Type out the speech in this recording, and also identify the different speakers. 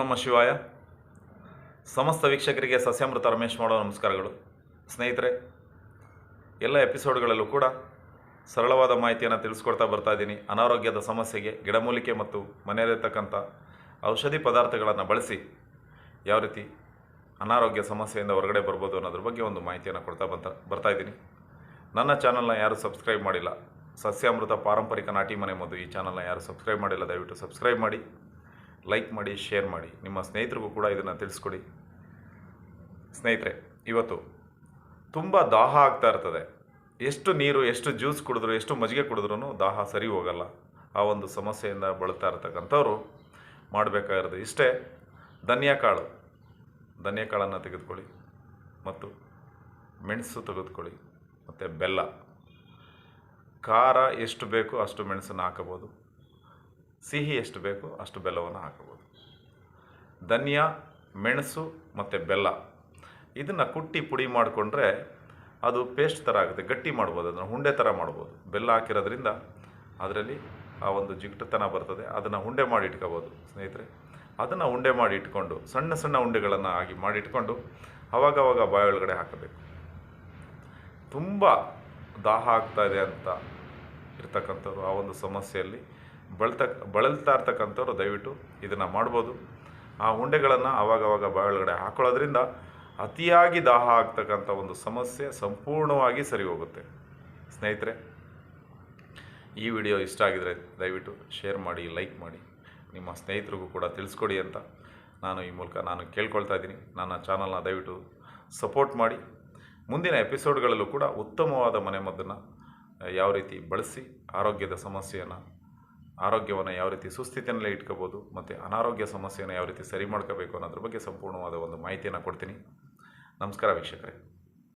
Speaker 1: ನಮಃ ಶಿವಾಯ. ಸಮಸ್ತ ವೀಕ್ಷಕರಿಗೆ ಸಸ್ಯಾಮೃತ ರಮೇಶ್ ಮಾಡೋ ನಮಸ್ಕಾರಗಳು. ಸ್ನೇಹಿತರೆ, ಎಲ್ಲ ಎಪಿಸೋಡ್ಗಳಲ್ಲೂ ಕೂಡ ಸರಳವಾದ ಮಾಹಿತಿಯನ್ನು ತಿಳಿಸ್ಕೊಡ್ತಾ ಬರ್ತಾ ಇದ್ದೀನಿ. ಅನಾರೋಗ್ಯದ ಸಮಸ್ಯೆಗೆ, ಗಿಡಮೂಲಿಕೆ ಮತ್ತು ಮನೆಯಲ್ಲಿರ್ತಕ್ಕಂಥ ಔಷಧಿ ಪದಾರ್ಥಗಳನ್ನು ಬಳಸಿ ಯಾವ ರೀತಿ ಅನಾರೋಗ್ಯ ಸಮಸ್ಯೆಯಿಂದ ಹೊರಗಡೆ ಬರ್ಬೋದು ಅನ್ನೋದ್ರ ಬಗ್ಗೆ ಒಂದು ಮಾಹಿತಿಯನ್ನು ಕೊಡ್ತಾ ಬಂತ, ಬರ್ತಾ ಇದ್ದೀನಿ. ನನ್ನ ಚಾನಲ್ನ ಯಾರೂ ಸಬ್ಸ್ಕ್ರೈಬ್ ಮಾಡಿಲ್ಲ, ಸಸ್ಯಾಮೃತ ಪಾರಂಪರಿಕ ನಾಟಿ ಮನೆ ಮದ್ದು ಈ ಚಾನಲ್ನ ಯಾರು ಸಬ್ಸ್ಕ್ರೈಬ್ ಮಾಡಿಲ್ಲ, ದಯವಿಟ್ಟು ಸಬ್ಸ್ಕ್ರೈಬ್ ಮಾಡಿ. ಲೈಕ್ ಮಾಡಿ ಶೇರ್ ಮಾಡಿ. ನಿಮ್ಮ ಸ್ನೇಹಿತರಿಗೂ ಕೂಡ ಇದನ್ನು ತಿಳಿಸ್ಕೊಡಿ. ಸ್ನೇಹಿತರೆ, ಇವತ್ತು ತುಂಬ ದಾಹ ಆಗ್ತಾ ಇರ್ತದೆ. ಎಷ್ಟು ನೀರು, ಎಷ್ಟು ಜ್ಯೂಸ್ ಕುಡಿದ್ರು, ಎಷ್ಟು ಮಜ್ಜಿಗೆ ಕುಡಿದ್ರೂ ದಾಹ ಸರಿ ಹೋಗಲ್ಲ. ಆ ಒಂದು ಸಮಸ್ಯೆಯಿಂದ ಬಳಲ್ತಾ ಇರ್ತಕ್ಕಂಥವ್ರು ಮಾಡಬೇಕಾಗಿರೋದು ಇಷ್ಟೇ. ಧನಿಯಾಕಾಳು ಧನಿಯಾಕಾಳನ್ನು ತೆಗೆದುಕೊಳ್ಳಿ ಮತ್ತು ಮೆಣಸು ತೆಗೆದುಕೊಳ್ಳಿ ಮತ್ತು ಬೆಲ್ಲ. ಖಾರ ಎಷ್ಟು ಬೇಕೋ ಅಷ್ಟು ಮೆಣಸನ್ನು ಹಾಕಬೋದು. ಸಿಹಿ ಎಷ್ಟು ಬೇಕೋ ಅಷ್ಟು ಬೆಲ್ಲವನ್ನು ಹಾಕಬಹುದು. ಧನಿಯಾ, ಮೆಣಸು ಮತ್ತು ಬೆಲ್ಲ. ಇದನ್ನು ಕುಟ್ಟಿ ಪುಡಿ ಮಾಡಿಕೊಂಡ್ರೆ ಅದು ಪೇಸ್ಟ್ ಥರ ಆಗುತ್ತೆ, ಗಟ್ಟಿ ಮಾಡ್ಬೋದು, ಅದನ್ನು ಉಂಡೆ ಥರ ಮಾಡ್ಬೋದು. ಬೆಲ್ಲ ಹಾಕಿರೋದ್ರಿಂದ ಅದರಲ್ಲಿ ಆ ಒಂದು ಜಿಗುಟುತನ ಬರ್ತದೆ, ಅದನ್ನು ಉಂಡೆ ಮಾಡಿ ಇಟ್ಕೋಬೋದು ಸ್ನೇಹಿತರೆ. ಅದನ್ನು ಉಂಡೆ ಮಾಡಿ ಇಟ್ಕೊಂಡು, ಸಣ್ಣ ಸಣ್ಣ ಉಂಡೆಗಳನ್ನು ಆಗಿ ಮಾಡಿ ಇಟ್ಕೊಂಡು ಬಾಯಿ ಒಳಗಡೆ ಹಾಕಬೇಕು. ತುಂಬ ದಾಹ ಆಗ್ತಾ ಇದೆ ಅಂತ ಇರ್ತಕ್ಕಂಥವ್ರು ಆ ಒಂದು ಸಮಸ್ಯೆಯಲ್ಲಿ ಬಳತಕ್ ಬಳಲ್ತಾ ಇರ್ತಕ್ಕಂಥವ್ರು ದಯವಿಟ್ಟು ಇದನ್ನು ಮಾಡ್ಬೋದು. ಆ ಉಂಡೆಗಳನ್ನು ಆವಾಗವಾಗ ಬಾಯೊಳಗಡೆ ಹಾಕೊಳ್ಳೋದ್ರಿಂದ ಅತಿಯಾಗಿ ದಾಹ ಆಗ್ತಕ್ಕಂಥ ಒಂದು ಸಮಸ್ಯೆ ಸಂಪೂರ್ಣವಾಗಿ ಸರಿ ಹೋಗುತ್ತೆ ಸ್ನೇಹಿತರೆ, ಈ ವಿಡಿಯೋ ಇಷ್ಟ ಆಗಿದರೆ ದಯವಿಟ್ಟು ಶೇರ್ ಮಾಡಿ, ಲೈಕ್ ಮಾಡಿ. ನಿಮ್ಮ ಸ್ನೇಹಿತರಿಗೂ ಕೂಡ ತಿಳಿಸ್ಕೊಡಿ ಅಂತ ನಾನು ಈ ಮೂಲಕ ನಾನು ಕೇಳ್ಕೊಳ್ತಾ ಇದ್ದೀನಿ. ನನ್ನ ಚಾನಲ್ನ ದಯವಿಟ್ಟು ಸಪೋರ್ಟ್ ಮಾಡಿ. ಮುಂದಿನ ಎಪಿಸೋಡ್ಗಳಲ್ಲೂ ಕೂಡ ಉತ್ತಮವಾದ ಮನೆಮದ್ದನ್ನು ಯಾವ ರೀತಿ ಬಳಸಿ ಆರೋಗ್ಯದ ಸಮಸ್ಯೆಯನ್ನು ಆರೋಗ್ಯವನ್ನು ಯಾವ ರೀತಿ ಸುಸ್ಥಿತಿಯಲ್ಲೇ ಇಟ್ಕೋಬೋದು, ಮತ್ತು ಅನಾರೋಗ್ಯ ಸಮಸ್ಯೆಯನ್ನು ಯಾವ ರೀತಿ ಸರಿ ಮಾಡ್ಕೋಬೇಕು ಅನ್ನೋದ್ರ ಬಗ್ಗೆ ಸಂಪೂರ್ಣವಾದ ಒಂದು ಮಾಹಿತಿಯನ್ನು ಕೊಡ್ತೀನಿ. ನಮಸ್ಕಾರ ವೀಕ್ಷಕರೇ.